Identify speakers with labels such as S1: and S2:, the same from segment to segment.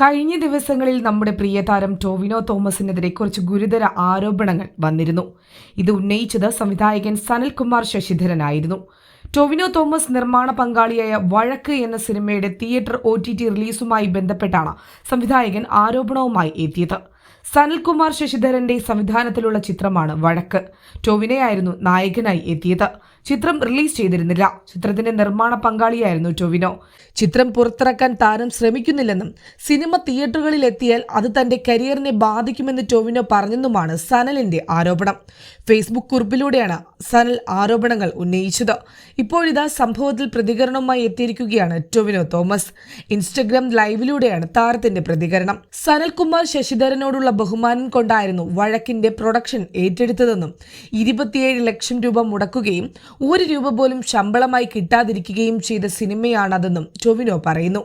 S1: കഴിഞ്ഞ ദിവസങ്ങളിൽ നമ്മുടെ പ്രിയ താരം ടോവിനോ തോമസിനെതിരെ കുറച്ച് ഗുരുതര ആരോപണങ്ങൾ വന്നിരുന്നു. ഇത് ഉന്നയിച്ചത് സംവിധായകൻ സനൽകുമാർ ശശിധരനായിരുന്നു. ടോവിനോ തോമസ് നിർമ്മാണ പങ്കാളിയായ വഴക്ക് എന്ന സിനിമയുടെ തിയേറ്റർ ഒ ടി ടി റിലീസുമായി ബന്ധപ്പെട്ടാണ് സംവിധായകൻ ആരോപണവുമായി എത്തിയത്. സനൽകുമാർ ശശിധരന്റെ സംവിധാനത്തിലുള്ള ചിത്രമാണ് വഴക്ക്. ടോവിനോയായിരുന്നു നായകനായി എത്തിയത്. ചിത്രം റിലീസ് ചെയ്തിരുന്നില്ല. ചിത്രത്തിന്റെ നിർമ്മാണ പങ്കാളിയായിരുന്നു ടൊവിനോ. ചിത്രം പുറത്തിറക്കാൻ താരം ശ്രമിക്കുന്നില്ലെന്നും സിനിമ തിയേറ്ററുകളിൽ എത്തിയാൽ അത് തന്റെ കരിയറിനെ ബാധിക്കുമെന്ന് ടൊവിനോ പറഞ്ഞെന്നുമാണ് സനലിന്റെ ആരോപണം. ഫേസ്ബുക്ക് കുറിപ്പിലൂടെയാണ് സനൽ ആരോപണങ്ങൾ ഉന്നയിച്ചത്. ഇപ്പോഴിതാ സംഭവത്തിൽ പ്രതികരണവുമായി എത്തിയിരിക്കുകയാണ് ടൊവിനോ തോമസ്. ഇൻസ്റ്റഗ്രാം ലൈവിലൂടെയാണ് താരത്തിന്റെ പ്രതികരണം. സനൽകുമാർ ശശിധരനോടുള്ള ബഹുമാനം കൊണ്ടായിരുന്നു വഴക്കിന്റെ പ്രൊഡക്ഷൻ ഏറ്റെടുത്തതെന്നും ഇരുപത്തിയേഴ് ലക്ഷം രൂപ മുടക്കുകയും ഒരു രൂപ പോലും ശമ്പളമായി കിട്ടാതിരിക്കുകയും ചെയ്ത സിനിമയാണതെന്നും ടൊവിനോ പറയുന്നു.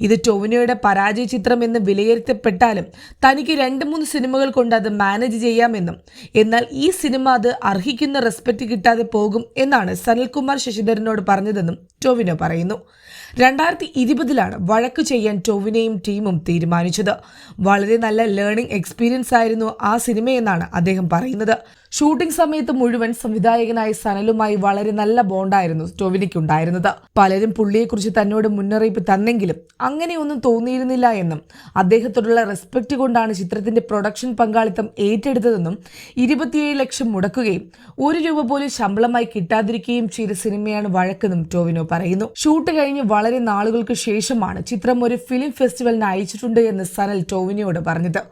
S1: ഇത് ടൊവിനോയുടെ പരാജയ ചിത്രം എന്ന് വിലയിരുത്തപ്പെട്ടാലും തനിക്ക് രണ്ട് മൂന്ന് സിനിമകൾ കൊണ്ട് അത് മാനേജ് ചെയ്യാമെന്നും എന്നാൽ ഈ സിനിമ അത് അർഹിക്കുന്ന റെസ്പെക്റ്റ് കിട്ടാതെ പോകും എന്നാണ് സനൽകുമാർ ശശിധരനോട് പറഞ്ഞതെന്നും ടൊവിനോ പറയുന്നു. രണ്ടായിരത്തി ഇരുപതിലാണ് വഴക്ക് ചെയ്യാൻ ടൊവിനെയും ടീമും തീരുമാനിച്ചത്. വളരെ നല്ല ലേണിംഗ് എക്സ്പീരിയൻസ് ആയിരുന്നു ആ സിനിമയെന്നാണ് അദ്ദേഹം പറയുന്നത്. ഷൂട്ടിംഗ് സമയത്ത് മുഴുവൻ സംവിധായകനായ സനലുമായി വളരെ നല്ല ബോണ്ടായിരുന്നു ടൊവിനിക്കുണ്ടായിരുന്നത്. പലരും പുള്ളിയെക്കുറിച്ച് തന്നോട് മുന്നറിയിപ്പ് തന്നെങ്കിലും അങ്ങനെയൊന്നും തോന്നിയിരുന്നില്ല എന്നും അദ്ദേഹത്തോടുള്ള റെസ്പെക്ട് കൊണ്ടാണ് ചിത്രത്തിന്റെ പ്രൊഡക്ഷൻ പങ്കാളിത്തം ഏറ്റെടുത്തതെന്നും ഇരുപത്തിയേഴ് ലക്ഷം മുടക്കുകയും ഒരു രൂപ പോലും ശമ്പളമായി കിട്ടാതിരിക്കുകയും ചെയ്ത സിനിമയാണ് വഴക്കെന്നും ടോവിനോ പറയുന്നു. ഷൂട്ട് കഴിഞ്ഞ് വളരെ നാളുകൾക്ക് ശേഷമാണ് ചിത്രം ഒരു ഫിലിം ഫെസ്റ്റിവലിന് അയച്ചിട്ടുണ്ട് എന്ന് സനൽ ടോവിനോട് പറഞ്ഞത്.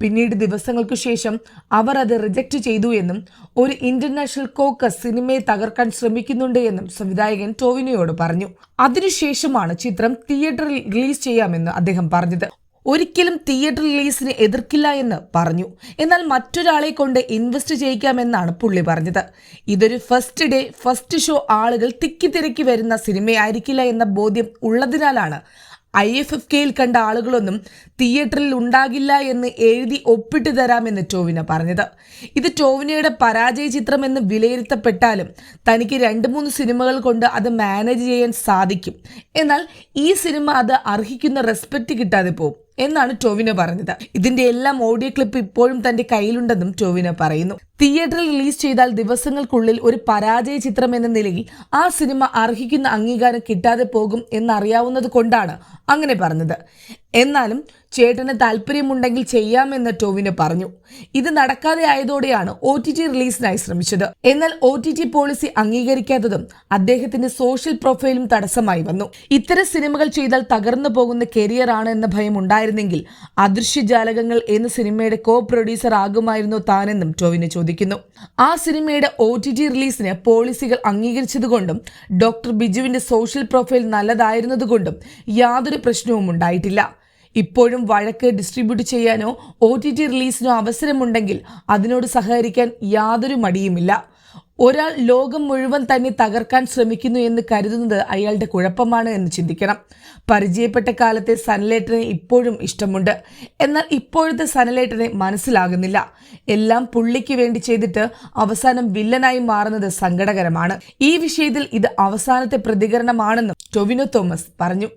S1: പിന്നീട് ദിവസങ്ങൾക്ക് ശേഷം അവർ അത് റിജക്റ്റ് ചെയ്തു എന്നും ഒരു ഇന്റർനാഷണൽ കോക്കസ് സിനിമയെ തകർക്കാൻ ശ്രമിക്കുന്നുണ്ട് എന്നും സംവിധായകൻ ടോവിനോയോട് പറഞ്ഞു. അതിനുശേഷമാണ് ചിത്രം തിയേറ്ററിൽ റിലീസ് ചെയ്യാമെന്ന് അദ്ദേഹം പറഞ്ഞത്. ഒരിക്കലും തിയേറ്റർ റിലീസിന് എതിർക്കില്ല എന്ന് പറഞ്ഞു. എന്നാൽ മറ്റൊരാളെ കൊണ്ട് ഇൻവെസ്റ്റ് ചെയ്യിക്കാമെന്നാണ് പുള്ളി പറഞ്ഞത്. ഇതൊരു ഫസ്റ്റ് ഡേ ഫസ്റ്റ് ഷോ ആളുകൾ തിക്കി തിരക്കി വരുന്ന സിനിമയായിരിക്കില്ല എന്ന ബോധ്യം ഉള്ളതിനാലാണ് ഐ എഫ് എഫ് കെയിൽ കണ്ട ആളുകളൊന്നും തിയേറ്ററിൽ ഉണ്ടാകില്ല എന്ന് എഴുതി ഒപ്പിട്ട് തരാമെന്ന് ടോവിന പറഞ്ഞത്. ഇത് ടോവിനയുടെ പരാജയ ചിത്രമെന്ന് വിലയിരുത്തപ്പെട്ടാലും തനിക്ക് രണ്ട് മൂന്ന് സിനിമകൾ കൊണ്ട് അത് മാനേജ് ചെയ്യാൻ സാധിക്കും. എന്നാൽ ഈ സിനിമ അത് അർഹിക്കുന്ന റെസ്പെക്റ്റ് കിട്ടാതെ പോകും എന്നാണ് ടോവിനോ പറഞ്ഞത്. ഇതിന്റെ എല്ലാം ഓഡിയോ ക്ലിപ്പ് ഇപ്പോഴും തന്റെ കയ്യിലുണ്ടെന്നും ടോവിനോ പറയുന്നു. തിയേറ്ററിൽ റിലീസ് ചെയ്താൽ ദിവസങ്ങൾക്കുള്ളിൽ ഒരു പരാജയ ചിത്രം എന്ന നിലയിൽ ആ സിനിമ അർഹിക്കുന്ന അംഗീകാരം കിട്ടാതെ പോകും എന്നറിയാവുന്നത് കൊണ്ടാണ് അങ്ങനെ പറഞ്ഞത്. എന്നാലും ചേട്ടന് താല്പര്യമുണ്ടെങ്കിൽ ചെയ്യാമെന്ന് ടോവിന് പറഞ്ഞു. ഇത് നടക്കാതെ ആയതോടെയാണ് ഒ ടി ടി റിലീസിനായി ശ്രമിച്ചത്. എന്നാൽ ഒ ടി ടി പോളിസി അംഗീകരിക്കാത്തതും അദ്ദേഹത്തിന്റെ സോഷ്യൽ പ്രൊഫൈലും തടസ്സമായി വന്നു. ഇത്തരം സിനിമകൾ ചെയ്താൽ തകർന്നു പോകുന്ന കരിയർ ആണ് എന്ന ഭയം ഉണ്ടായിരുന്നെങ്കിൽ അദൃശ്യജാലകങ്ങൾ എന്ന സിനിമയുടെ കോ പ്രൊഡ്യൂസർ ആകുമായിരുന്നോ താനെന്നും ടോവിന് ചോദിക്കുന്നു. ആ സിനിമയുടെ ഒ ടി ടി റിലീസിന് പോളിസികൾ അംഗീകരിച്ചതുകൊണ്ടും ഡോക്ടർ ബിജുവിന്റെ സോഷ്യൽ പ്രൊഫൈൽ നല്ലതായിരുന്നതുകൊണ്ടും യാതൊരു പ്രശ്നവും ഉണ്ടായിട്ടില്ല. ഇപ്പോഴും വഴക്ക് ഡിസ്ട്രിബ്യൂട്ട് ചെയ്യാനോ ഒ ടി ടി റിലീസിനോ അവസരമുണ്ടെങ്കിൽ അതിനോട് സഹകരിക്കാൻ യാതൊരു മടിയുമില്ല. ഒരാൾ ലോകം മുഴുവൻ തന്നെ തകർക്കാൻ ശ്രമിക്കുന്നു എന്ന് കരുതുന്നത് അയാളുടെ കുഴപ്പമാണ് എന്ന് ചിന്തിക്കണം. പരിചയപ്പെട്ട കാലത്തെ സനലേട്ടനെ ഇപ്പോഴും ഇഷ്ടമുണ്ട്. എന്നാൽ ഇപ്പോഴത്തെ സനലേട്ടനെ മനസ്സിലാകുന്നില്ല. എല്ലാം പുള്ളിക്ക് വേണ്ടി ചെയ്തിട്ട് അവസാനം വില്ലനായി മാറുന്നത് സങ്കടകരമാണ്. ഈ വിഷയത്തിൽ ഇത് അവസാനത്തെ പ്രതികരണമാണെന്നും ടൊവിനോ തോമസ് പറഞ്ഞു.